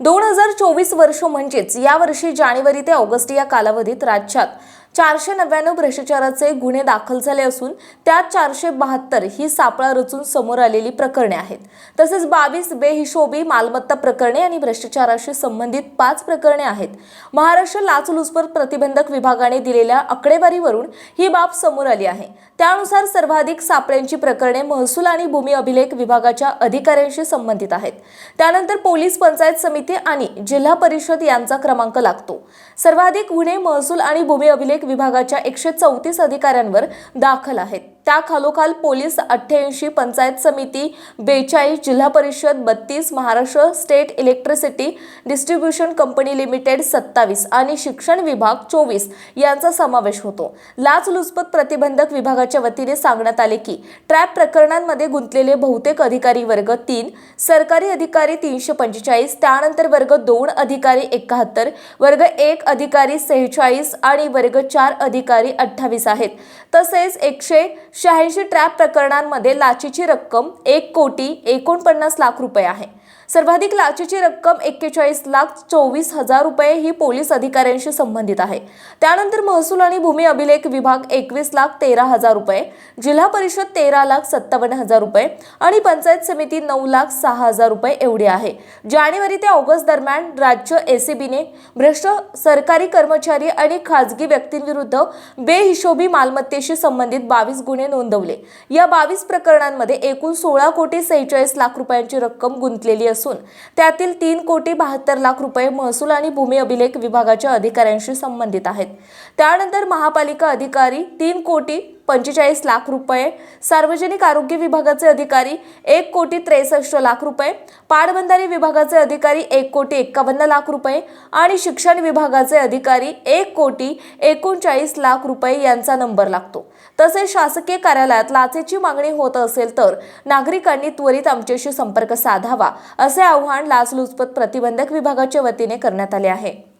दोन हजार चोवीस वर्ष म्हणजेच यावर्षी जानेवारी ते ऑगस्ट या कालावधीत राज्यात चारशे नव्याण्णव भ्रष्टाचाराचे गुन्हे दाखल झाले असून त्यात चारशे बहात्तर ही सापळा रचून समोर आलेली प्रकरणे आहेत. तसेच बावीस बेहिशोबी मालमत्ता प्रकरणे आणि भ्रष्टाचाराशी संबंधित पाच प्रकरणे आहेत. महाराष्ट्र लाचलुचपत प्रतिबंधक विभागाने दिलेल्या आकडेवारीवरून ही बाब समोर आली आहे. त्यानुसार सर्वाधिक सापळ्यांची प्रकरणे महसूल आणि भूमी अभिलेख विभागाच्या अधिकाऱ्यांशी संबंधित आहेत. त्यानंतर पोलीस पंचायत समिती आणि जिल्हा परिषद यांचा क्रमांक लागतो. सर्वाधिक गुन्हे महसूल आणि भूमी अभिलेख विभागाच्या एकशे चौतीस अधिकाऱ्यांवर दाखल आहेत. त्या खालोखाल पोलीस अठ्ठ्याऐंशी पंचायत समिती बेचाळीस जिल्हा परिषद बत्तीस Maharashtra state electricity distribution company limited सत्तावीस आणि शिक्षण विभाग चोवीस यांचा समावेश होतो. लाचलुचपत प्रतिबंधक विभागाच्या वतीने सांगण्यात आले की ट्रॅप प्रकरणांमध्ये गुंतलेले बहुतेक अधिकारी वर्ग तीन सरकारी अधिकारी तीनशे पंचेचाळीस त्यानंतर वर्ग दोन अधिकारी एकाहत्तर वर्ग एक अधिकारी सेहेचाळीस आणि वर्ग चार अधिकारी अठ्ठावीस आहेत. तसेच एकशे शहाऐंशी ट्रॅप प्रकरणांमध्ये लाचेची रक्कम एक कोटी एकोणपन्नास लाख रुपये आहे. सर्वाधिक लाचेची रक्कम एक्केचाळीस लाख चोवीस हजार रुपये ही पोलीस अधिकाऱ्यांशी संबंधित आहे. त्यानंतर महसूल आणि भूमी अभिलेख विभाग एकवीस लाख तेरा हजार रुपये जिल्हा परिषद तेरा लाख सत्तावन्न हजार रुपये आणि पंचायत समिती नऊ लाख सहा हजार रुपये एवढी आहे. जानेवारी ते ऑगस्ट दरम्यान राज्य एसीबीने भ्रष्ट सरकारी कर्मचारी आणि खाजगी व्यक्तींविरुद्ध बेहिशोबी मालमत्तेशी संबंधित बावीस गुन्हे नोंदवले. या बावीस प्रकरणांमध्ये एकूण सोळा कोटी सेहेचाळीस लाख रुपयांची रक्कम गुंतलेली असून त्यातील तीन कोटी बहात्तर लाख रुपये महसूल आणि भूमी अभिलेख विभागाच्या अधिकाऱ्यांशी संबंधित आहेत. त्यानंतर महापालिका अधिकारी तीन कोटी पंचेचाळीस लाख रुपये. सार्वजनिक आरोग्य विभागाचे अधिकारी एक कोटी त्रेसष्ट लाख रुपये. पाटबंधारे विभागाचे अधिकारी एक कोटी एक्कावन्न लाख रुपये. आणि शिक्षण विभागाचे अधिकारी एक कोटी एकोणचाळीस लाख रुपये यांचा नंबर लागतो. तसेच शासकीय कार्यालयात लाचेची मागणी होत असेल तर नागरिकांनी त्वरित आमच्याशी संपर्क साधावा असे आवाहन लाचलुचपत प्रतिबंधक विभागाच्या वतीने करण्यात आले आहे.